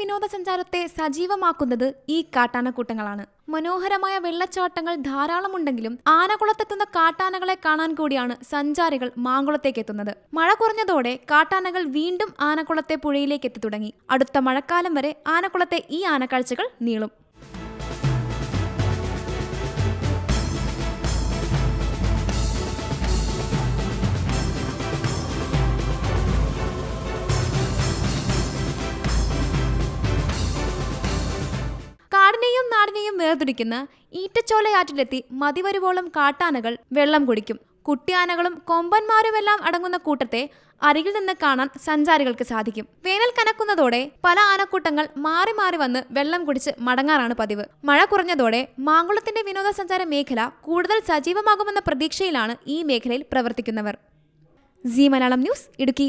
വിനോദസഞ്ചാരത്തെ സജീവമാക്കുന്നത് ഈ കാട്ടാനക്കൂട്ടങ്ങളാണ്. മനോഹരമായ വെള്ളച്ചാട്ടങ്ങൾ ധാരാളമുണ്ടെങ്കിലും ആനകുളത്തെത്തുന്ന കാട്ടാനകളെ കാണാൻ കൂടിയാണ് സഞ്ചാരികൾ മാങ്കുളത്തേക്ക് എത്തുന്നത് മഴ കുറഞ്ഞതോടെ കാട്ടാനകൾ വീണ്ടും ആനക്കുളത്തെ പുഴയിലേക്ക് എത്തി തുടങ്ങി. അടുത്ത മഴക്കാലം വരെ ആനക്കുളത്തെ ഈ ആനക്കാഴ്ചകൾ നീളും. വേർതിരിക്കുന്ന ഈറ്റച്ചോലയാറ്റിലെത്തി മതിവരുവോളം കാട്ടാനകൾ വെള്ളം കുടിക്കും. കുട്ടിയാനകളും കൊമ്പന്മാരുമെല്ലാം അടങ്ങുന്ന കൂട്ടത്തെ അരികിൽ നിന്ന് കാണാൻ സഞ്ചാരികൾക്ക് സാധിക്കും. വേനൽ കനക്കുന്നതോടെ പല ആനക്കൂട്ടങ്ങൾ മാറി മാറി വന്ന് വെള്ളം കുടിച്ച് മടങ്ങാറാണ് പതിവ്. മഴ കുറഞ്ഞതോടെ മാങ്കുളത്തിന്റെ വിനോദസഞ്ചാര മേഖല കൂടുതൽ സജീവമാകുമെന്ന പ്രതീക്ഷയിലാണ് ഈ മേഖലയിൽ പ്രവർത്തിക്കുന്നവർ. G Malayalam news Idukki.